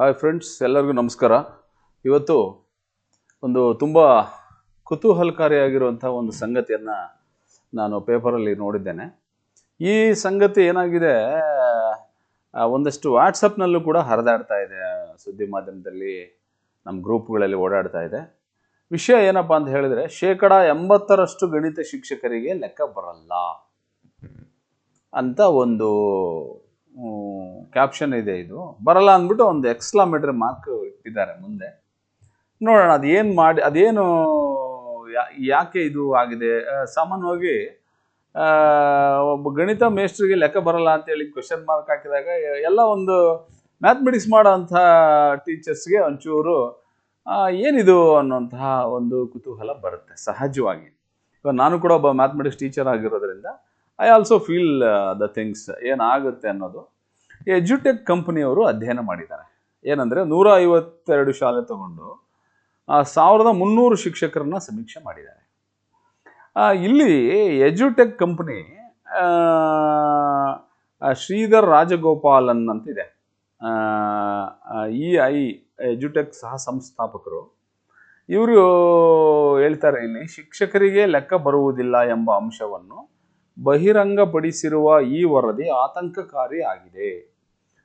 Hi friends ಎಲ್ಲರಿಗೂ ನಮಸ್ಕಾರ. ಇವತ್ತು ಒಂದು ತುಂಬ ಕುತೂಹಲಕಾರಿಯಾಗಿರುವಂಥ ಒಂದು ಸಂಗತಿಯನ್ನು ನಾನು ಪೇಪರಲ್ಲಿ ನೋಡಿದ್ದೇನೆ. ಈ ಸಂಗತಿ ಏನಾಗಿದೆ ಒಂದಷ್ಟು ವಾಟ್ಸಪ್ನಲ್ಲೂ ಕೂಡ ಹರಿದಾಡ್ತಾ ಇದೆ. ಸುದ್ದಿ ಮಾಧ್ಯಮದಲ್ಲಿ ನಮ್ಮ ಗ್ರೂಪ್ಗಳಲ್ಲಿ ಓಡಾಡ್ತಾ ಇದೆ. ವಿಷಯ ಏನಪ್ಪ ಅಂತ ಹೇಳಿದ್ರೆ, ಶೇಕಡ ಎಂಬತ್ತರಷ್ಟು ಗಣಿತ ಶಿಕ್ಷಕರಿಗೆ ಲೆಕ್ಕ ಬರಲ್ಲ ಅಂತ ಒಂದು ಕ್ಯಾಪ್ಷನ್ ಇದೆ ಇದು. ಬರಲ್ಲ ಅಂದ್ಬಿಟ್ಟು ಒಂದು ಎಕ್ಸ್ಲಾಮೀಟರ್ ಮಾರ್ಕ್ ಇಟ್ಟಿದ್ದಾರೆ ಮುಂದೆ. ನೋಡೋಣ ಅದೇನು ಮಾಡಿ, ಅದೇನು ಯಾಕೆ ಇದು ಆಗಿದೆ? ಸಾಮಾನ್ಯವಾಗಿ ಒಬ್ಬ ಗಣಿತ ಮೇಸ್ಟ್ರಿಗೆ ಲೆಕ್ಕ ಬರಲ್ಲ ಅಂತೇಳಿ ಕ್ವೆಶನ್ ಮಾರ್ಕ್ ಹಾಕಿದಾಗ, ಎಲ್ಲ ಒಂದು ಮ್ಯಾಥಮೆಟಿಕ್ಸ್ ಮಾಡೋ ಅಂಥ ಟೀಚರ್ಸ್ಗೆ ಒಂಚೂರು ಏನಿದು ಅನ್ನೋಂತಹ ಒಂದು ಕುತೂಹಲ ಬರುತ್ತೆ, ಸಹಜವಾಗಿ. ಇವಾಗ ನಾನು ಕೂಡ ಒಬ್ಬ ಮ್ಯಾಥಮೆಟಿಕ್ಸ್ ಟೀಚರ್ ಆಗಿರೋದ್ರಿಂದ I also feel the things ಏನಾಗುತ್ತೆ ಅನ್ನೋದು. ಎಜುಟೆಕ್ ಕಂಪ್ನಿಯವರು ಅಧ್ಯಯನ ಮಾಡಿದ್ದಾರೆ. ಏನಂದರೆ ನೂರ ಐವತ್ತೆರಡು ಶಾಲೆ ತಗೊಂಡು ಸಾವಿರದ ಮುನ್ನೂರು ಶಿಕ್ಷಕರನ್ನ ಸಮೀಕ್ಷೆ ಮಾಡಿದ್ದಾರೆ. ಇಲ್ಲಿ ಎಜುಟೆಕ್ ಕಂಪ್ನಿ ಶ್ರೀಧರ್ ರಾಜಗೋಪಾಲನ್ ಅಂತಿದೆ. ಇ ಐ ಎಜುಟೆಕ್ ಸಹ ಸಂಸ್ಥಾಪಕರು. ಇವರು ಹೇಳ್ತಾರೆ ಇಲ್ಲಿ, ಶಿಕ್ಷಕರಿಗೆ ಲೆಕ್ಕ ಬರುವುದಿಲ್ಲ ಎಂಬ ಅಂಶವನ್ನು ಬಹಿರಂಗಪಡಿಸಿರುವ ಈ ವರದಿ ಆತಂಕಕಾರಿ ಆಗಿದೆ.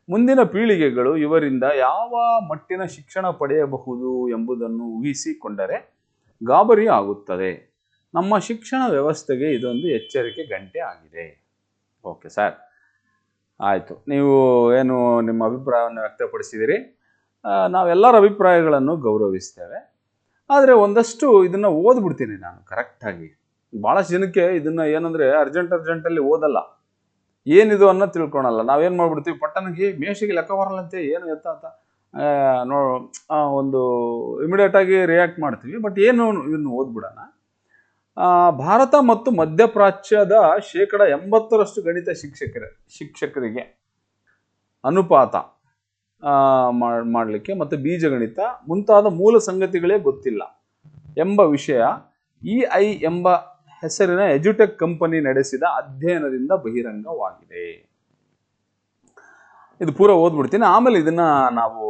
ಮುಂದಿನ ಪೀಳಿಗೆಗಳು ಇವರಿಂದ ಯಾವ ಮಟ್ಟಿನ ಶಿಕ್ಷಣ ಪಡೆಯಬಹುದು ಎಂಬುದನ್ನು ಊಹಿಸಿಕೊಂಡರೆ ಗಾಬರಿ ಆಗುತ್ತದೆ. ನಮ್ಮ ಶಿಕ್ಷಣ ವ್ಯವಸ್ಥೆಗೆ ಇದೊಂದು ಎಚ್ಚರಿಕೆ ಗಂಟೆ ಆಗಿದೆ. Okay sir. ಆಯಿತು. ನೀವು ಏನು ನಿಮ್ಮ ಅಭಿಪ್ರಾಯವನ್ನು ವ್ಯಕ್ತಪಡಿಸಿದಿರಿ ನಾವೆಲ್ಲರ ಅಭಿಪ್ರಾಯಗಳನ್ನು ಗೌರವಿಸ್ತೇವೆ. ಆದರೆ ಒಂದಷ್ಟು ಇದನ್ನು ಓದ್ಬಿಡ್ತೀನಿ ನಾನು ಕರೆಕ್ಟಾಗಿ. ಭಾಳಷ್ಟು ಜನಕ್ಕೆ ಇದನ್ನ ಏನಂದ್ರೆ ಅರ್ಜೆಂಟ್ ಅರ್ಜೆಂಟಲ್ಲಿ ಓದಲ್ಲ. ಏನಿದು ಅನ್ನೋ ತಿಳ್ಕೊಳಲ್ಲ. ನಾವೇನ್ ಮಾಡ್ಬಿಡ್ತೀವಿ? ಪಟ್ಟಣಕ್ಕೆ ಮೇಷಿಗೆ ಲೆಕ್ಕ ಬರಲ್ಲಂತೆ, ಏನು ಎತ್ತ ಅಂತ ನೋ ಒಂದು ಇಮಿಡಿಯೇಟ್ ಆಗಿ ರಿಯಾಕ್ಟ್ ಮಾಡ್ತೀವಿ. ಬಟ್ ಏನು ಇದನ್ನು ಓದ್ಬಿಡೋಣ? ಭಾರತ ಮತ್ತು ಮಧ್ಯಪ್ರಾಚ್ಯದ ಶೇಕಡ ಎಂಬತ್ತರಷ್ಟು ಗಣಿತ ಶಿಕ್ಷಕರ, ಶಿಕ್ಷಕರಿಗೆ ಅನುಪಾತ ಮಾಡಲಿಕ್ಕೆ ಮತ್ತು ಬೀಜಗಣಿತ ಮುಂತಾದ ಮೂಲ ಸಂಗತಿಗಳೇ ಗೊತ್ತಿಲ್ಲ ಎಂಬ ವಿಷಯ ಇ ಐ ಎಂಬ ಹೆಸರಿನ ಎಜುಟೆಕ್ ಕಂಪನಿ ನಡೆಸಿದ ಅಧ್ಯಯನದಿಂದ ಬಹಿರಂಗವಾಗಿದೆ. ಇದು ಪೂರ ಓದ್ಬಿಡ್ತೀನಿ. ಆಮೇಲೆ ಇದನ್ನ ನಾವು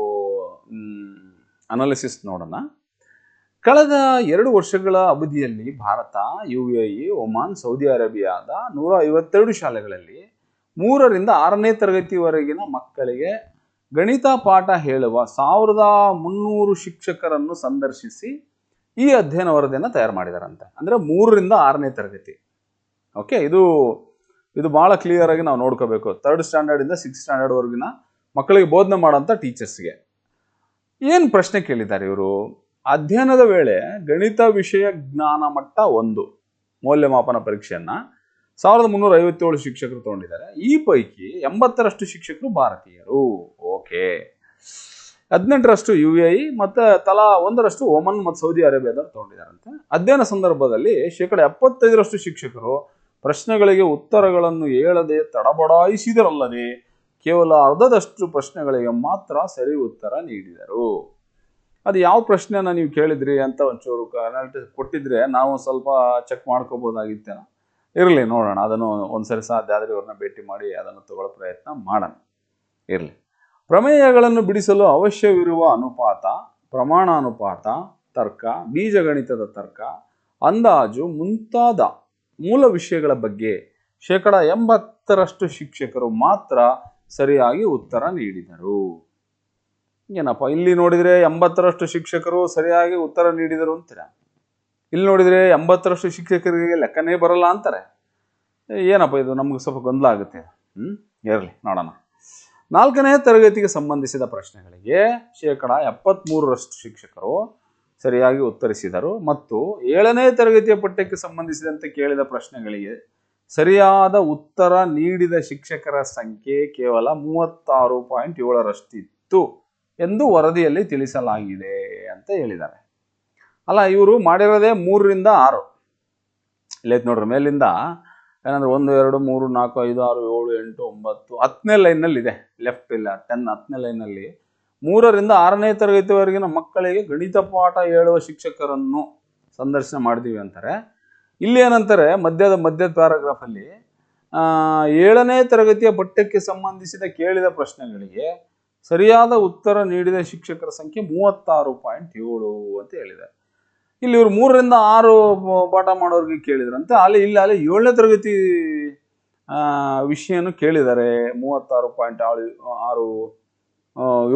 ಅನಾಲಿಸಿಸ್ ನೋಡೋಣ. ಕಳೆದ ಎರಡು ವರ್ಷಗಳ ಅವಧಿಯಲ್ಲಿ Bharat U A E Oman, Saudi ಅರೇಬಿಯಾದ ನೂರ ಐವತ್ತೆರಡು ಶಾಲೆಗಳಲ್ಲಿ ಮೂರರಿಂದ ಆರನೇ ತರಗತಿವರೆಗಿನ ಮಕ್ಕಳಿಗೆ ಗಣಿತ ಪಾಠ ಹೇಳುವ ಸಾವಿರದ ಮುನ್ನೂರು ಶಿಕ್ಷಕರನ್ನು ಸಂದರ್ಶಿಸಿ ಈ ಅಧ್ಯಯನ ವರದಿಯನ್ನು ತಯಾರು ಮಾಡಿದಾರಂತೆ. ಅಂದರೆ ಮೂರರಿಂದ ಆರನೇ ತರಗತಿ. ಓಕೆ ಇದು ಇದು ಭಾಳ ಕ್ಲಿಯರ್ ಆಗಿ ನಾವು ನೋಡ್ಕೋಬೇಕು. ತರ್ಡ್ ಸ್ಟ್ಯಾಂಡರ್ಡಿಂದ ಸಿಕ್ಸ್ ಸ್ಟ್ಯಾಂಡರ್ಡ್ವರೆಗಿನ ಮಕ್ಕಳಿಗೆ ಬೋಧನೆ ಮಾಡೋಂಥ ಟೀಚರ್ಸ್ಗೆ ಏನು ಪ್ರಶ್ನೆ ಕೇಳಿದ್ದಾರೆ ಇವರು? ಅಧ್ಯಯನದ ವೇಳೆ ಗಣಿತ ವಿಷಯ ಜ್ಞಾನ ಮಟ್ಟ ಒಂದು, ಮೌಲ್ಯಮಾಪನ ಪರೀಕ್ಷೆಯನ್ನು ಸಾವಿರದ ಮುನ್ನೂರ ಐವತ್ತೇಳು ಶಿಕ್ಷಕರು ತಗೊಂಡಿದ್ದಾರೆ. ಈ ಪೈಕಿ ಎಂಬತ್ತರಷ್ಟು ಶಿಕ್ಷಕರು ಭಾರತೀಯರು. ಓಕೆ ಹದಿನೆಂಟರಷ್ಟು ಯು ಎ ಇ ಮತ್ತು ತಲಾ ಒಂದರಷ್ಟು ಒಮನ್ ಮತ್ತು ಸೌದಿ ಅರೇಬಿಯಾದವ್ರು ತಗೊಂಡಿದ್ದಾರಂತೆ. ಅಧ್ಯಯನ ಸಂದರ್ಭದಲ್ಲಿ ಶೇಕಡ ಎಪ್ಪತ್ತೈದರಷ್ಟು ಶಿಕ್ಷಕರು ಪ್ರಶ್ನೆಗಳಿಗೆ ಉತ್ತರಗಳನ್ನು ಹೇಳದೆ ತಡಬಡಾಯಿಸಿದರಲ್ಲದೆ ಕೇವಲ ಅರ್ಧದಷ್ಟು ಪ್ರಶ್ನೆಗಳಿಗೆ ಮಾತ್ರ ಸರಿ ಉತ್ತರ ನೀಡಿದರು. ಅದು ಯಾವ ಪ್ರಶ್ನೆನ ನೀವು ಕೇಳಿದ್ರಿ ಅಂತ ಒಂಚೂರು ಅನಾಲಿಟಿಸ್ ಕೊಟ್ಟಿದ್ರೆ ನಾವು ಸ್ವಲ್ಪ ಚೆಕ್ ಮಾಡ್ಕೋಬೋದಾಗಿತ್ತೇನೋ. ಇರಲಿ ನೋಡೋಣ, ಅದನ್ನು ಒಂದ್ಸರಿ ಸಾಧ್ಯ ಆದರೆ ಇವ್ರನ್ನ ಭೇಟಿ ಮಾಡಿ ಅದನ್ನು ತಗೊಳ್ಳೋ ಪ್ರಯತ್ನ ಮಾಡೋಣ. ಇರಲಿ. ಪ್ರಮೇಯಗಳನ್ನು ಬಿಡಿಸಲು ಅವಶ್ಯವಿರುವ ಅನುಪಾತ, ಪ್ರಮಾಣಾನುಪಾತ, ತರ್ಕ, ಬೀಜಗಣಿತದ ತರ್ಕ, ಅಂದಾಜು, ಮುಂತಾದ ಮೂಲ ವಿಷಯಗಳ ಬಗ್ಗೆ ಶೇಕಡ ಎಂಬತ್ತರಷ್ಟು ಶಿಕ್ಷಕರು ಮಾತ್ರ ಸರಿಯಾಗಿ ಉತ್ತರ ನೀಡಿದರು. ಏನಪ್ಪ, ಇಲ್ಲಿ ನೋಡಿದರೆ ಎಂಬತ್ತರಷ್ಟು ಶಿಕ್ಷಕರು ಸರಿಯಾಗಿ ಉತ್ತರ ನೀಡಿದರು ಅಂತೀರ? ಇಲ್ಲಿ ನೋಡಿದರೆ ಎಂಬತ್ತರಷ್ಟು ಶಿಕ್ಷಕರಿಗೆ ಲೆಕ್ಕನೇ ಬರಲ್ಲ ಅಂತಾರೆ. ಏನಪ್ಪ ಇದು? ನಮ್ಗೆ ಸ್ವಲ್ಪ ಗೊಂದಲ ಆಗುತ್ತೆ. ಹ್ಞೂ ಇರಲಿ, ನೋಡೋಣ. ನಾಲ್ಕನೇ ತರಗತಿಗೆ ಸಂಬಂಧಿಸಿದ ಪ್ರಶ್ನೆಗಳಿಗೆ ಶೇಕಡ ಎಪ್ಪತ್ತ್ಮೂರರಷ್ಟು ಶಿಕ್ಷಕರು ಸರಿಯಾಗಿ ಉತ್ತರಿಸಿದರು. ಮತ್ತು ಏಳನೇ ತರಗತಿಯ ಪಠ್ಯಕ್ಕೆ ಸಂಬಂಧಿಸಿದಂತೆ ಕೇಳಿದ ಪ್ರಶ್ನೆಗಳಿಗೆ ಸರಿಯಾದ ಉತ್ತರ ನೀಡಿದ ಶಿಕ್ಷಕರ ಸಂಖ್ಯೆ ಕೇವಲ ಮೂವತ್ತಾರು ಪಾಯಿಂಟ್ ಏಳರಷ್ಟಿತ್ತು ಎಂದು ವರದಿಯಲ್ಲಿ ತಿಳಿಸಲಾಗಿದೆ ಅಂತ ಹೇಳಿದ್ದಾರೆ. ಅಲ್ಲ, ಇವರು ಮಾಡಿರೋದೇ ಮೂರರಿಂದ ಆರು. ಇಲ್ಲೈತೆ ನೋಡ್ರಿ, ಮೇಲಿಂದ ಏನಂದ್ರೆ ಒಂದು, ಎರಡು, ಮೂರು, ನಾಲ್ಕು, ಐದು, ಆರು, ಏಳು, ಎಂಟು, ಒಂಬತ್ತು, ಹತ್ತನೇ ಲೈನಲ್ಲಿ ಇದೆ ಲೆಫ್ಟ್ ಇಲ್ಲ ಟೆನ್ ಹತ್ತನೇ ಲೈನಲ್ಲಿ. ಮೂರರಿಂದ ಆರನೇ ತರಗತಿವರೆಗಿನ ಮಕ್ಕಳಿಗೆ ಗಣಿತ ಪಾಠ ಹೇಳುವ ಶಿಕ್ಷಕರನ್ನು ಸಂದರ್ಶನ ಮಾಡಿದೀವಿ ಅಂತಾರೆ. ಇಲ್ಲಿ ಏನಂತಾರೆ, ಮಧ್ಯದ ಮಧ್ಯದ ಪ್ಯಾರಾಗ್ರಾಫಲ್ಲಿ ಏಳನೇ ತರಗತಿಯ ಪಠ್ಯಕ್ಕೆ ಸಂಬಂಧಿಸಿದ ಕೇಳಿದ ಪ್ರಶ್ನೆಗಳಿಗೆ ಸರಿಯಾದ ಉತ್ತರ ನೀಡಿದ ಶಿಕ್ಷಕರ ಸಂಖ್ಯೆ ಮೂವತ್ತಾರು ಪಾಯಿಂಟ್ ಏಳು ಅಂತ ಹೇಳಿದ್ದಾರೆ. ಇಲ್ಲಿ ಇವರು ಮೂರರಿಂದ ಆರು ಪಾಠ ಮಾಡೋರಿಗೆ ಕೇಳಿದ್ರಂತೆ. ಅಲ್ಲಿ ಇಲ್ಲಿ ಅಲ್ಲಿ ಏಳನೇ ತರಗತಿ ವಿಷಯನೂ ಕೇಳಿದ್ದಾರೆ. ಮೂವತ್ತಾರು ಪಾಯಿಂಟ್ ಆಳು, ಆರು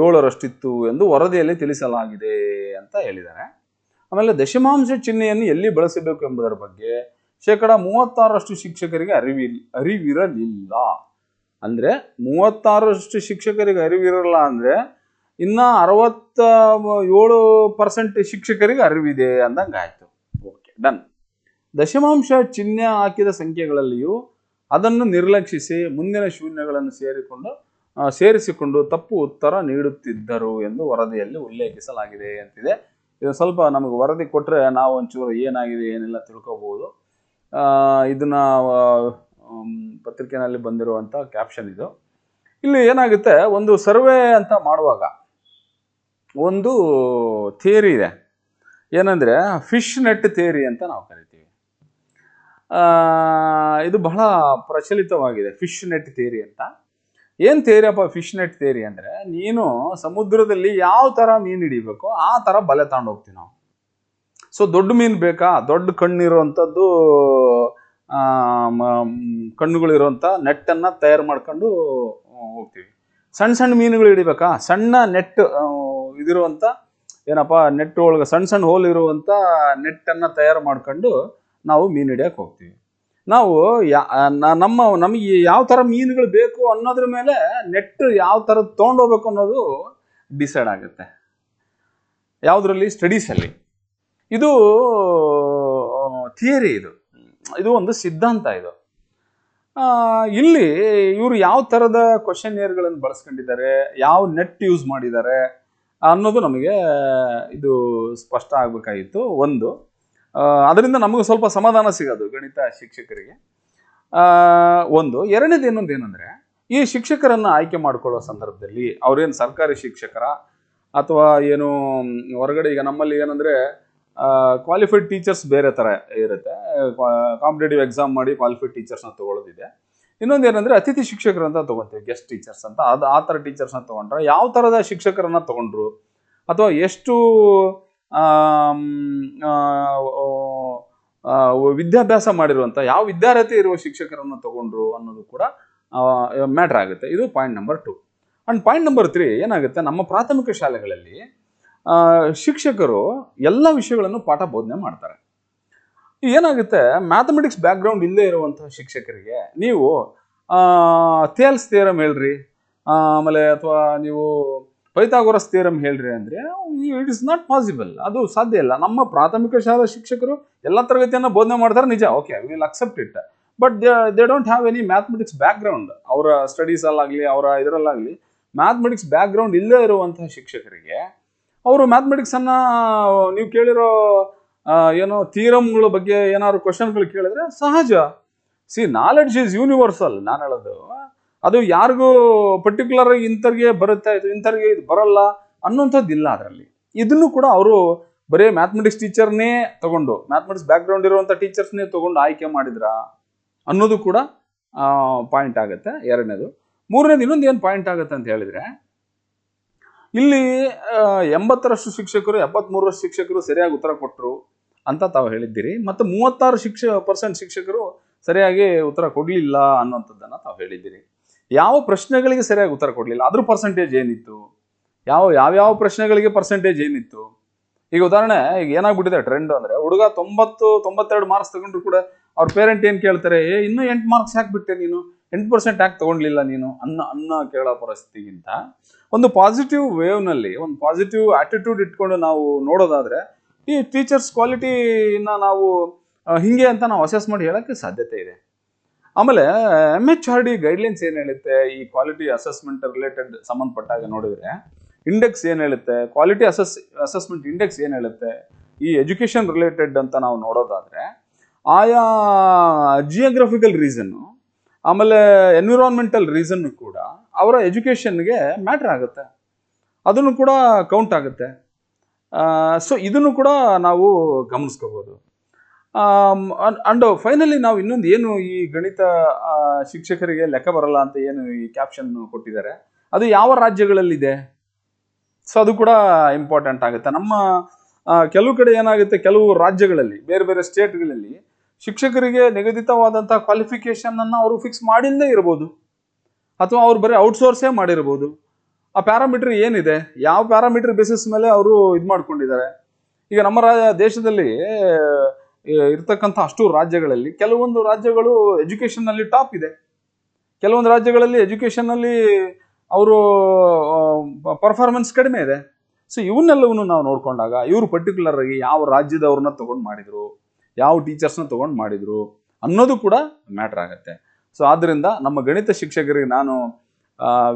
ಏಳರಷ್ಟಿತ್ತು ಎಂದು ವರದಿಯಲ್ಲಿ ತಿಳಿಸಲಾಗಿದೆ ಅಂತ ಹೇಳಿದ್ದಾರೆ. ಆಮೇಲೆ ದಶಮಾಂಶ ಚಿಹ್ನೆಯನ್ನು ಎಲ್ಲಿ ಬಳಸಬೇಕು ಎಂಬುದರ ಬಗ್ಗೆ ಶೇಕಡ ಮೂವತ್ತಾರರಷ್ಟು ಶಿಕ್ಷಕರಿಗೆ ಅರಿವಿ ಅರಿವಿರಲಿಲ್ಲ. ಅಂದರೆ ಮೂವತ್ತಾರರಷ್ಟು ಶಿಕ್ಷಕರಿಗೆ ಅರಿವಿರಲ್ಲ ಅಂದ್ರೆ ಇನ್ನ ಅರವತ್ತ ಏಳು ಪರ್ಸೆಂಟ್ ಶಿಕ್ಷಕರಿಗೆ ಅರಿವಿದೆ ಅಂದಂಗೆ ಆಯ್ತು. ಓಕೆ ಡನ್ ದಶಮಾಂಶ ಚಿಹ್ನೆ ಹಾಕಿದ ಸಂಖ್ಯೆಗಳಲ್ಲಿಯೂ ಅದನ್ನು ನಿರ್ಲಕ್ಷಿಸಿ ಮುಂದಿನ ಶೂನ್ಯಗಳನ್ನು ಸೇರಿಕೊಂಡು ಸೇರಿಸಿಕೊಂಡು ತಪ್ಪು ಉತ್ತರ ನೀಡುತ್ತಿದ್ದರು ಎಂದು ವರದಿಯಲ್ಲಿ ಉಲ್ಲೇಖಿಸಲಾಗಿದೆ ಅಂತಿದೆ. ಇದು ಸ್ವಲ್ಪ ನಮಗೆ ವರದಿ ಕೊಟ್ಟರೆ ನಾವು ಒಂಚೂರು ಏನಾಗಿದೆ ಏನೆಲ್ಲ ತಿಳ್ಕೊಬೋದು. ಇದನ್ನ ಪತ್ರಿಕೆನಲ್ಲಿ ಬಂದಿರುವಂಥ ಕ್ಯಾಪ್ಷನ್ ಇದು. ಇಲ್ಲಿ ಏನಾಗುತ್ತೆ, ಒಂದು ಸರ್ವೆ ಅಂತ ಮಾಡುವಾಗ ಒಂದು ಥಿಯರಿ ಇದೆ. ಏನಂದರೆ ಫಿಶ್ ನೆಟ್ ಥಿಯರಿ ಅಂತ ನಾವು ಕರಿತೀವಿ. ಇದು ಬಹಳ ಪ್ರಚಲಿತವಾಗಿದೆ ಫಿಶ್ ನೆಟ್ ಥಿಯರಿ ಅಂತ. ಏನು ಥಿಯರಿ ಅಪ್ಪ ಫಿಶ್ ನೆಟ್ ಥಿಯರಿ ಅಂದರೆ ನೀನು ಸಮುದ್ರದಲ್ಲಿ ಯಾವ ಥರ ಮೀನು ಹಿಡಿಬೇಕು ಆ ಥರ ಬಲೆ ತಗೊಂಡು ಹೋಗ್ತೀವಿ ನಾವು. ಸೊ ದೊಡ್ಡ ಮೀನು ಬೇಕಾ? ದೊಡ್ಡ ಕಣ್ಣಿರುವಂಥದ್ದು ಕಣ್ಣುಗಳಿರುವಂಥ ನೆಟ್ಟನ್ನು ತಯಾರು ಮಾಡ್ಕೊಂಡು ಹೋಗ್ತೀವಿ. ಸಣ್ಣ ಸಣ್ಣ ಮೀನುಗಳು ಹಿಡಿಬೇಕಾ? ಸಣ್ಣ ನೆಟ್ ಇದಿರುವಂಥ ಏನಪ್ಪ ನೆಟ್ ಒಳಗೆ ಸಣ್ಣ ಸಣ್ಣ ಹೋಲ್ ಇರುವಂಥ ನೆಟ್ಟನ್ನು ತಯಾರು ಮಾಡ್ಕೊಂಡು ನಾವು ಮೀನು ಹಿಡಿಯಕ್ಕೆ ಹೋಗ್ತೀವಿ. ನಾವು ಯಾ ನಮ್ಮ, ನಮಗೆ ಯಾವ ಥರ ಮೀನುಗಳು ಬೇಕು ಅನ್ನೋದ್ರ ಮೇಲೆ ನೆಟ್ ಯಾವ ಥರ ತೊಗೊಂಡೋಗ್ಬೇಕು ಅನ್ನೋದು ಡಿಸೈಡ್ ಆಗುತ್ತೆ. ಯಾವುದರಲ್ಲಿ? ಸ್ಟಡೀಸಲ್ಲಿ ಇದು ಥಿಯರಿ ಇದು. ಇದು ಒಂದು ಸಿದ್ಧಾಂತ ಇದು. ಇಲ್ಲಿ ಇವರು ಯಾವ ಥರದ ಕ್ವಶನ್ ಏರ್ಗಳನ್ನು ಬಳಸ್ಕೊಂಡಿದ್ದಾರೆ, ಯಾವ ನೆಟ್ ಯೂಸ್ ಮಾಡಿದ್ದಾರೆ ಅನ್ನೋದು ನಮಗೆ, ಇದು ಸ್ಪಷ್ಟ ಆಗಬೇಕಾಗಿತ್ತು. ಒಂದು ಅದರಿಂದ ನಮಗೆ ಸ್ವಲ್ಪ ಸಮಾಧಾನ ಸಿಗೋದು ಗಣಿತ ಶಿಕ್ಷಕರಿಗೆ. ಒಂದು, ಎರಡನೇದು ಇನ್ನೊಂದು ಏನಂದರೆ, ಈ ಶಿಕ್ಷಕರನ್ನು ಆಯ್ಕೆ ಮಾಡ್ಕೊಳ್ಳೋ ಸಂದರ್ಭದಲ್ಲಿ ಅವ್ರೇನು ಸರ್ಕಾರಿ ಶಿಕ್ಷಕರ ಅಥವಾ ಏನು ಹೊರಗಡೆ ಈಗ ನಮ್ಮಲ್ಲಿ ಏನಂದರೆ ಕ್ವಾಲಿಫೈಡ್ ಟೀಚರ್ಸ್ ಬೇರೆ ಥರ ಇರುತ್ತೆ. ಕಾಂಪಿಟೇಟಿವ್ ಎಕ್ಸಾಮ್ ಮಾಡಿ ಕ್ವಾಲಿಫೈಡ್ ಟೀಚರ್ಸ್ನ ತೊಗೊಳ್ಳೋದಿದೆ ಇನ್ನೊಂದು ಏನಂದರೆ ಅತಿಥಿ ಶಿಕ್ಷಕರಂತ ಅಂತ ತೊಗೊತೀವಿ ಗೆಸ್ಟ್ ಟೀಚರ್ಸ್ ಅಂತ. ಅದು ಆ ಥರ ಟೀಚರ್ಸ್ನ ತೊಗೊಂಡ್ರೆ ಯಾವ ಥರದ ಶಿಕ್ಷಕರನ್ನ ತೊಗೊಂಡ್ರು? ಅಥವಾ ಎಷ್ಟು ವಿದ್ಯಾಭ್ಯಾಸ ಮಾಡಿರುವಂಥ ಯಾವ ವಿದ್ಯಾರ್ಥಿ ಇರುವ ಶಿಕ್ಷಕರನ್ನು ತೊಗೊಂಡ್ರು ಅನ್ನೋದು ಕೂಡ ಮ್ಯಾಟ್ರ್ ಆಗುತ್ತೆ. ಇದು point number two and point number three ಏನಾಗುತ್ತೆ? ನಮ್ಮ ಪ್ರಾಥಮಿಕ ಶಾಲೆಗಳಲ್ಲಿ ಶಿಕ್ಷಕರು ಎಲ್ಲ ವಿಷಯಗಳನ್ನು ಪಾಠ ಬೋಧನೆ ಮಾಡ್ತಾರೆ. ಏನಾಗುತ್ತೆ ಮ್ಯಾಥಮೆಟಿಕ್ಸ್ ಬ್ಯಾಕ್ಗ್ರೌಂಡ್ ಇಲ್ಲದೆ ಇರುವಂತಹ ಶಿಕ್ಷಕರಿಗೆ ನೀವು ಥೇಲ್ಸ್ ಥಿಯರಮ್ ಹೇಳ್ರಿ ಆಮೇಲೆ ಅಥವಾ ನೀವು ಪೈತಾಗೋರಸ್ ಥಿಯರಮ್ ಹೇಳ್ರಿ ಅಂದರೆ ಇಟ್ ಇಸ್ ನಾಟ್ ಪಾಸಿಬಲ್ ಅದು ಸಾಧ್ಯ ಇಲ್ಲ. ನಮ್ಮ ಪ್ರಾಥಮಿಕ ಶಾಲಾ ಶಿಕ್ಷಕರು ಎಲ್ಲ ತರಗತಿಯನ್ನು ಬೋಧನೆ ಮಾಡ್ತಾರೆ, ನಿಜ okay will accept it but they don't have any mathematics background ಅವರ ಸ್ಟಡೀಸಲ್ಲಾಗಲಿ ಅವರ ಇದರಲ್ಲಾಗಲಿ ಮ್ಯಾಥಮೆಟಿಕ್ಸ್ ಬ್ಯಾಕ್ಗ್ರೌಂಡ್ ಇಲ್ಲದೇ ಇರುವಂತಹ ಶಿಕ್ಷಕರಿಗೆ ಅವರು ಮ್ಯಾಥಮೆಟಿಕ್ಸನ್ನು ನೀವು ಕೇಳಿರೋ ಏನು ಥೀರಮ್ಗಳ ಬಗ್ಗೆ ಏನಾದ್ರು ಕ್ವಶನ್ಗಳು ಕೇಳಿದ್ರೆ ಸಹಜ. ಸಿ ನಾಲೆಡ್ಜ್ ಈಸ್ ಯೂನಿವರ್ಸಲ್ ನಾನು ಹೇಳೋದು. ಅದು ಯಾರಿಗೂ ಪರ್ಟಿಕ್ಯುಲರ್ ಆಗಿ ಬರುತ್ತೆ ಇದು ಇಂಥವ್ರಿಗೆ ಇದು ಬರಲ್ಲ ಅನ್ನೋಂಥದ್ದು ಇಲ್ಲ ಅದರಲ್ಲಿ. ಇದನ್ನು ಕೂಡ ಅವರು ಬರೀ ಮ್ಯಾಥಮೆಟಿಕ್ಸ್ ಟೀಚರ್ನೇ ತಗೊಂಡು ಮ್ಯಾಥಮೆಟಿಕ್ಸ್ ಬ್ಯಾಕ್ಗ್ರೌಂಡ್ ಇರುವಂಥ ಟೀಚರ್ಸ್ನೇ ತೊಗೊಂಡು ಆಯ್ಕೆ ಮಾಡಿದ್ರ ಅನ್ನೋದು ಕೂಡ ಪಾಯಿಂಟ್ ಆಗುತ್ತೆ, ಎರಡನೇದು. ಮೂರನೇದು ಇನ್ನೊಂದು ಏನು ಪಾಯಿಂಟ್ ಆಗುತ್ತೆ ಅಂತ ಹೇಳಿದ್ರೆ ಇಲ್ಲಿ ಎಂಬತ್ತರಷ್ಟು ಶಿಕ್ಷಕರು, ಎಪ್ಪತ್ಮೂರರಷ್ಟು ಶಿಕ್ಷಕರು ಸರಿಯಾಗಿ ಉತ್ತರ ಕೊಟ್ಟರು ಅಂತ ತಾವು ಹೇಳಿದ್ದೀರಿ. ಮತ್ತು ಮೂವತ್ತಾರು ಶಿಕ್ಷ ಪರ್ಸೆಂಟ್ ಶಿಕ್ಷಕರು ಸರಿಯಾಗಿ ಉತ್ತರ ಕೊಡಲಿಲ್ಲ ಅನ್ನೋಂಥದ್ದನ್ನು ತಾವು ಹೇಳಿದ್ದೀರಿ. ಯಾವ ಪ್ರಶ್ನೆಗಳಿಗೆ ಸರಿಯಾಗಿ ಉತ್ತರ ಕೊಡಲಿಲ್ಲ? ಅದ್ರ ಪರ್ಸೆಂಟೇಜ್ ಏನಿತ್ತು? ಯಾವ, ಯಾವ್ಯಾವ ಪ್ರಶ್ನೆಗಳಿಗೆ ಪರ್ಸೆಂಟೇಜ್ ಏನಿತ್ತು? ಈಗ ಉದಾಹರಣೆ, ಈಗ ಏನಾಗ್ಬಿಟ್ಟಿದೆ ಟ್ರೆಂಡ್ ಅಂದರೆ ಹುಡುಗ ತೊಂಬತ್ತು, ತೊಂಬತ್ತೆರಡು ಮಾರ್ಕ್ಸ್ ತಗೊಂಡ್ರು ಕೂಡ ಅವ್ರ ಪೇರೆಂಟ್ ಏನು ಕೇಳ್ತಾರೆ, ಏ, ಇನ್ನೂ ಎಂಟು ಮಾರ್ಕ್ಸ್ ಹಾಕ್ಬಿಟ್ಟೆ ನೀನು, ಎಂಟು ಪರ್ಸೆಂಟ್ ಯಾಕೆ ತೊಗೊಂಡಿಲ್ಲ ನೀನು? ಅನ್ನ ಅನ್ನ ಕೇಳೋ ಪರಿಸ್ಥಿತಿಗಿಂತ ಒಂದು ಪಾಸಿಟಿವ್ ವೇವ್ನಲ್ಲಿ ಒಂದು ಪಾಸಿಟಿವ್ ಆಟಿಟ್ಯೂಡ್ ಇಟ್ಕೊಂಡು ನಾವು ನೋಡೋದಾದರೆ, ಈ ಟೀಚರ್ಸ್ ಕ್ವಾಲಿಟಿನ ನಾವು ಹಿಂಗೆ ಅಂತ ನಾವು ಅಸೆಸ್ ಮಾಡಿ ಹೇಳೋಕ್ಕೆ ಸಾಧ್ಯತೆ ಇದೆ. ಆಮೇಲೆ M H R D guidelines ಏನು ಹೇಳುತ್ತೆ, ಈ ಕ್ವಾಲಿಟಿ ಅಸೆಸ್ಮೆಂಟ್ ರಿಲೇಟೆಡ್ ಸಂಬಂಧಪಟ್ಟಾಗ ನೋಡಿದರೆ ಇಂಡೆಕ್ಸ್ ಏನು ಹೇಳುತ್ತೆ ಕ್ವಾಲಿಟಿ ಅಸೆಸ್ ಅಸೆಸ್ಮೆಂಟ್ ಇಂಡೆಕ್ಸ್ ಏನು ಹೇಳುತ್ತೆ, ಈ ಎಜುಕೇಷನ್ ರಿಲೇಟೆಡ್ ಅಂತ ನಾವು ನೋಡೋದಾದ್ರೆ ಆಯಾ ಜಿಯೋಗ್ರಫಿಕಲ್ ರೀಸನ್ನು ಆಮೇಲೆ ಎನ್ವಿರಾನ್ಮೆಂಟಲ್ ರೀಸನ್ನು ಕೂಡ ಅವರ ಎಜುಕೇಷನ್ಗೆ ಮ್ಯಾಟ್ರ್ ಆಗುತ್ತೆ. ಅದನ್ನು ಕೂಡ ಕೌಂಟ್ ಆಗುತ್ತೆ. ಸೊ ಇದನ್ನು ಕೂಡ ನಾವು ಗಮನಿಸ್ಕೋಬೋದು. ಅಂಡ್ ಫೈನಲಿ ನಾವು ಇನ್ನೊಂದು ಏನು ಈ ಗಣಿತ ಶಿಕ್ಷಕರಿಗೆ ಲೆಕ್ಕ ಬರಲ್ಲ ಅಂತ ಏನು ಈ ಕ್ಯಾಪ್ಷನ್ ಕೊಟ್ಟಿದ್ದಾರೆ, ಅದು ಯಾವ ರಾಜ್ಯಗಳಲ್ಲಿದೆ? ಸೊ ಅದು ಕೂಡ ಇಂಪಾರ್ಟೆಂಟ್ ಆಗುತ್ತೆ. ನಮ್ಮ ಕೆಲವು ಕಡೆ ಏನಾಗುತ್ತೆ? ಕೆಲವು ರಾಜ್ಯಗಳಲ್ಲಿ, ಬೇರೆ ಬೇರೆ ಸ್ಟೇಟ್ಗಳಲ್ಲಿ ಶಿಕ್ಷಕರಿಗೆ ನಿಗದಿತವಾದಂತಹ ಕ್ವಾಲಿಫಿಕೇಶನ್ ಅನ್ನ ಅವರು ಫಿಕ್ಸ್ ಮಾಡಿಲ್ಲದೆ ಇರಬಹುದು ಅಥವಾ ಅವ್ರು ಬರೀ ಔಟ್ಸೋರ್ಸೇ ಮಾಡಿರ್ಬೋದು. ಆ ಪ್ಯಾರಾಮೀಟರ್ ಏನಿದೆ? ಯಾವ ಪ್ಯಾರಾಮೀಟರ್ ಬೇಸಿಸ್ ಮೇಲೆ ಅವರು ಇದು ಮಾಡ್ಕೊಂಡಿದ್ದಾರೆ? ಈಗ ನಮ್ಮ ರಾ, ದೇಶದಲ್ಲಿ ಇರ್ತಕ್ಕಂಥ ಅಷ್ಟು ರಾಜ್ಯಗಳಲ್ಲಿ ಕೆಲವೊಂದು ರಾಜ್ಯಗಳು ಎಜುಕೇಷನ್ನಲ್ಲಿ ಟಾಪ್ ಇದೆ. ಕೆಲವೊಂದು ರಾಜ್ಯಗಳಲ್ಲಿ ಎಜುಕೇಷನ್ನಲ್ಲಿ ಅವರು ಪರ್ಫಾರ್ಮೆನ್ಸ್ ಕಡಿಮೆ ಇದೆ. ಸೊ ಇವನ್ನೆಲ್ಲವನ್ನು ನಾವು ನೋಡಿಕೊಂಡಾಗ, ಇವರು ಪರ್ಟಿಕ್ಯುಲರ್ ಆಗಿ ಯಾವ ರಾಜ್ಯದವ್ರನ್ನ ತಗೊಂಡು ಮಾಡಿದ್ರು? ಯಾವ ಟೀಚರ್ಸ್ನ ತೊಗೊಂಡು ಮಾಡಿದ್ರು ಅನ್ನೋದು ಕೂಡ ಮ್ಯಾಟ್ರ್ ಆಗುತ್ತೆ. ಸೊ ಆದ್ದರಿಂದ ನಮ್ಮ ಗಣಿತ ಶಿಕ್ಷಕರಿಗೆ ನಾನು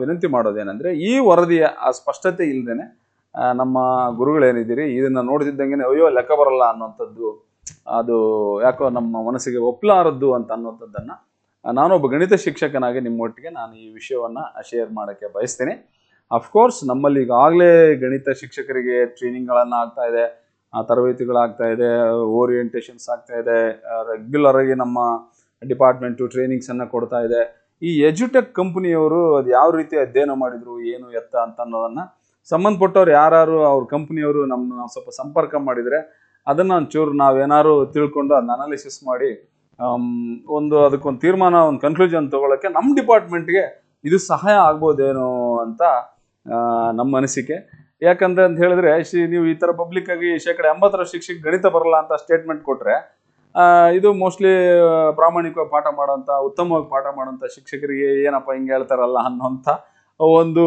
ವಿನಂತಿ ಮಾಡೋದೇನೆಂದರೆ ಈ ವರದಿಯ, ಆ ಸ್ಪಷ್ಟತೆ ಇಲ್ಲದೇ ನಮ್ಮ ಗುರುಗಳೇನಿದ್ದೀರಿ, ಇದನ್ನು ನೋಡ್ತಿದ್ದಂಗೆ ಅಯ್ಯೋ ಲೆಕ್ಕ ಬರಲ್ಲ ಅನ್ನೋಂಥದ್ದು ಅದು ಯಾಕೋ ನಮ್ಮ ಮನಸ್ಸಿಗೆ ಒಪ್ಪಲಾರದ್ದು ಅಂತ ಅನ್ನೋಂಥದ್ದನ್ನು ನಾನೊಬ್ಬ ಗಣಿತ ಶಿಕ್ಷಕನಾಗಿ ನಿಮ್ಮೊಟ್ಟಿಗೆ ನಾನು ಈ ವಿಷಯವನ್ನು ಶೇರ್ ಮಾಡೋಕ್ಕೆ ಬಯಸ್ತೀನಿ. ಅಫ್ಕೋರ್ಸ್ ನಮ್ಮಲ್ಲಿ ಈಗಾಗಲೇ ಗಣಿತ ಶಿಕ್ಷಕರಿಗೆ ಟ್ರೈನಿಂಗ್ಗಳನ್ನು ಆಗ್ತಾ ಇದೆ. ತರಬೇತಿಗಳಾಗ್ತಾ ಇದೆ ಓರಿಯೆಂಟೇಷನ್ಸ್ ಆಗ್ತಾ ಇದೆ ರೆಗ್ಯುಲರ್ ಆಗಿ ನಮ್ಮ ಡಿಪಾರ್ಟ್ಮೆಂಟು ಟ್ರೈನಿಂಗ್ಸನ್ನು ಕೊಡ್ತಾ ಇದೆ. ಈ ಎಜುಟೆಕ್ ಕಂಪನಿಯವರು ಅದು ಯಾವ ರೀತಿ ಅಧ್ಯಯನ ಮಾಡಿದ್ರು, ಏನು ಎತ್ತ ಅಂತ ಅನ್ನೋದನ್ನ ಸಂಬಂಧಪಟ್ಟವ್ರು ಯಾರು ಅವ್ರ ಕಂಪನಿಯವರು ನಮ್ಮ ಸ್ವಲ್ಪ ಸಂಪರ್ಕ ಮಾಡಿದರೆ ಅದನ್ನ ಒಂಚೂರು ನಾವೇನಾದ್ರು ತಿಳ್ಕೊಂಡು ಅದನ್ನ ಅನಾಲಿಸಿಸ್ ಮಾಡಿ ಒಂದು ಅದಕ್ಕೊಂದು ತೀರ್ಮಾನ, ಒಂದು ಕನ್ಕ್ಲೂಷನ್ ತೊಗೊಳಕ್ಕೆ ನಮ್ಮ ಡಿಪಾರ್ಟ್ಮೆಂಟ್ಗೆ ಇದು ಸಹಾಯ ಆಗ್ಬೋದೇನೋ ಅಂತ ನಮ್ಮ ಅನಿಸಿಕೆ. ಯಾಕಂದ್ರೆ ಅಂತ ಹೇಳಿದ್ರೆ ನೀವು ಈ ತರ ಪಬ್ಲಿಕ್ ಆಗಿ ಶೇಕಡ ಎಂಬತ್ತರ ಶಿಕ್ಷಕ ಗಣಿತ ಬರಲ್ಲ ಅಂತ ಸ್ಟೇಟ್ಮೆಂಟ್ ಕೊಟ್ರೆ ಇದು ಮೋಸ್ಟ್ಲಿ ಪ್ರಾಮಾಣಿಕವಾಗಿ ಪಾಠ ಮಾಡೋಂಥ ಉತ್ತಮವಾಗಿ ಪಾಠ ಮಾಡೋಂಥ ಶಿಕ್ಷಕರಿಗೆ ಏನಪ್ಪ ಹಿಂಗೆ ಹೇಳ್ತಾರಲ್ಲ ಅನ್ನೋಂಥ ಒಂದು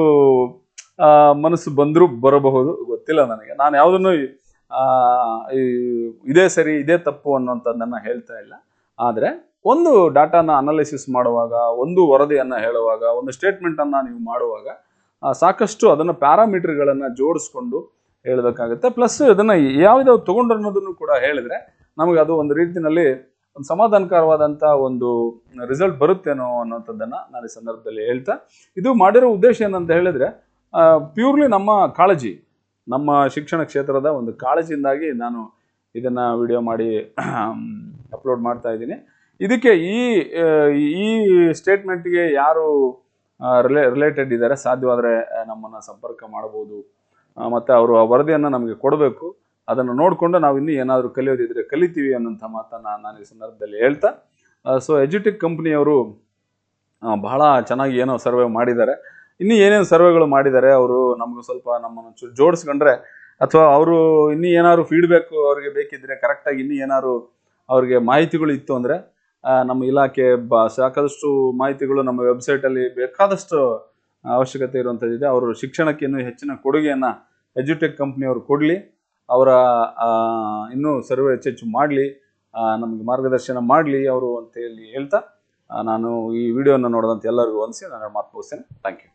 ಮನಸ್ಸು ಬಂದರೂ ಬರಬಹುದು, ಗೊತ್ತಿಲ್ಲ ನನಗೆ. ನಾನು ಯಾವುದನ್ನು ಇದೇ ಸರಿ, ಇದೇ ತಪ್ಪು ಅನ್ನೋಂಥದ್ದನ್ನು ಹೇಳ್ತಾ ಇಲ್ಲ. ಆದರೆ, ಒಂದು ಡಾಟಾನ ಅನಾಲಿಸಿಸ್ ಮಾಡುವಾಗ, ಒಂದು ವರದಿಯನ್ನು ಹೇಳುವಾಗ, ಒಂದು ಸ್ಟೇಟ್ಮೆಂಟನ್ನು ನೀವು ಮಾಡುವಾಗ ಸಾಕಷ್ಟು ಅದನ್ನು ಪ್ಯಾರಾಮೀಟರ್ಗಳನ್ನು ಜೋಡಿಸ್ಕೊಂಡು ಹೇಳಬೇಕಾಗುತ್ತೆ. ಪ್ಲಸ್ ಇದನ್ನು ಯಾವ್ದಾವ್ ತೊಗೊಂಡ್ರು ಅನ್ನೋದನ್ನು ಕೂಡ ಹೇಳಿದ್ರೆ ನಮಗೆ ಅದು ಒಂದು ರೀತಿಯಲ್ಲಿ ಒಂದು ಸಮಾಧಾನಕರವಾದಂಥ ಒಂದು ರಿಸಲ್ಟ್ ಬರುತ್ತೇನೋ ಅನ್ನೋಂಥದ್ದನ್ನು ನಾನು ಈ ಸಂದರ್ಭದಲ್ಲಿ ಹೇಳ್ತಾ, ಇದು ಮಾಡಿರೋ ಉದ್ದೇಶ ಏನಂತ ಹೇಳಿದ್ರೆ ಪ್ಯೂರ್ಲಿ ನಮ್ಮ ಕಾಳಜಿ, ನಮ್ಮ ಶಿಕ್ಷಣ ಕ್ಷೇತ್ರದ ಒಂದು ಕಾಳಜಿಯಿಂದಾಗಿ ನಾನು ಇದನ್ನ ವಿಡಿಯೋ ಮಾಡಿ ಅಪ್ಲೋಡ್ ಮಾಡ್ತಾ ಇದ್ದೀನಿ. ಇದಕ್ಕೆ ಈ ಈ ಸ್ಟೇಟ್ಮೆಂಟ್ಗೆ ಯಾರು ರಿಲೇ ರಿಲೇಟೆಡ್ ಇದ್ದಾರೆ ಸಾಧ್ಯವಾದರೆ ನಮ್ಮನ್ನು ಸಂಪರ್ಕ ಮಾಡಬಹುದು. ಮತ್ತು ಅವರು ಆ ವರದಿಯನ್ನು ನಮಗೆ ಕೊಡಬೇಕು. ಅದನ್ನು ನೋಡಿಕೊಂಡು ನಾವು ಇನ್ನೂ ಏನಾದರೂ ಕಲಿಯೋದಿದ್ರೆ ಕಲಿತೀವಿ ಅನ್ನೋಂಥ ಮಾತನ್ನು ನಾನು ಈ ಸಂದರ್ಭದಲ್ಲಿ ಹೇಳ್ತಾ ಸೊ ಎಜುಟೆಕ್ ಕಂಪ್ನಿಯವರು ಬಹಳ ಚೆನ್ನಾಗಿ ಏನೋ ಸರ್ವೆ ಮಾಡಿದ್ದಾರೆ. ಇನ್ನೂ ಏನೇನು ಸರ್ವೆಗಳು ಮಾಡಿದ್ದಾರೆ, ಅವರು ನಮ್ಗೆ ಸ್ವಲ್ಪ ನಮ್ಮನ್ನು ಚೂರು ಜೋಡಿಸ್ಕೊಂಡ್ರೆ, ಅಥವಾ ಅವರು ಇನ್ನೂ ಏನಾದ್ರು ಫೀಡ್ಬ್ಯಾಕ್ ಅವ್ರಿಗೆ ಬೇಕಿದ್ದರೆ ಕರೆಕ್ಟಾಗಿ ಇನ್ನೂ ಏನಾದ್ರು ಅವ್ರಿಗೆ ಮಾಹಿತಿಗಳು ಇತ್ತು ಅಂದರೆ ನಮ್ಮ ಇಲಾಖೆ ಬ ಸಾಕಷ್ಟು ಮಾಹಿತಿಗಳು ನಮ್ಮ ವೆಬ್ಸೈಟಲ್ಲಿ ಬೇಕಾದಷ್ಟು ಅವಶ್ಯಕತೆ ಇರುವಂಥದ್ದಿದೆ ಅವರು ಶಿಕ್ಷಣಕ್ಕೆ ಇನ್ನೂ ಹೆಚ್ಚಿನ ಕೊಡುಗೆಯನ್ನು ಎಜುಟೆಕ್ ಕಂಪ್ನಿಯವರು ಕೊಡಲಿ. ಅವರ ಇನ್ನೂ ಸರ್ವೆ ಹೆಚ್ಚೆಚ್ಚು ಮಾಡಲಿ. ನಮಗೆ ಮಾರ್ಗದರ್ಶನ ಮಾಡಲಿ ಅವರು ಅಂತ ಹೇಳಿ ಹೇಳ್ತಾ ನಾನು ಈ ವಿಡಿಯೋನ ನೋಡಿದಂಥ ಎಲ್ಲರಿಗೂ ಅನಿಸಿ, ನಾನು ಮಾತು ಮುಗಿಸ್ತೇನೆ. Thank you